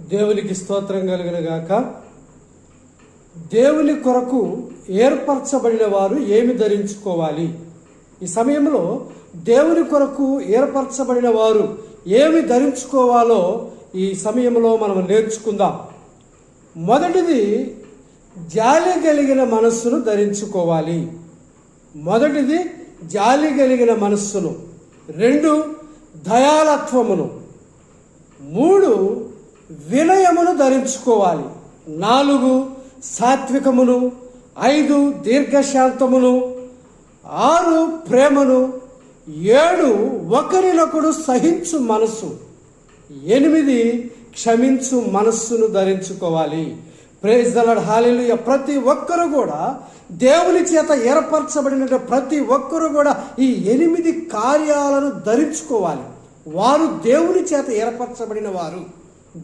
దేవునికి స్తోత్రం కలిగిన గాక. దేవుని కొరకు ఏర్పరచబడిన వారు ఏమి ధరించుకోవాలి? ఈ సమయంలో దేవుని కొరకు ఏర్పరచబడిన వారు ఏమి ధరించుకోవాలో ఈ సమయంలో మనం నేర్చుకుందాం. మొదటిది జాలి కలిగిన మనస్సును ధరించుకోవాలి. మొదటిది జాలి కలిగిన మనస్సును. రెండు దయాలత్వమును. మూడు వినయమును ధరించుకోవాలి. నాలుగు సాత్వికమును. ఐదు దీర్ఘశాంతమును. ఆరు ప్రేమను. ఏడు ఒకరినొకడు సహించు మనస్సు ఎనిమిది క్షమించు మనస్సును ధరించుకోవాలి. ప్రేజ్ దలడ్ హాలిలుయ ప్రతి ఒక్కరు కూడా దేవుని చేత ఏర్పరచబడిన ప్రతి ఒక్కరు కూడా ఈ ఎనిమిది కార్యాలను ధరించుకోవాలి. వారు దేవుని చేత ఏర్పరచబడిన వారు.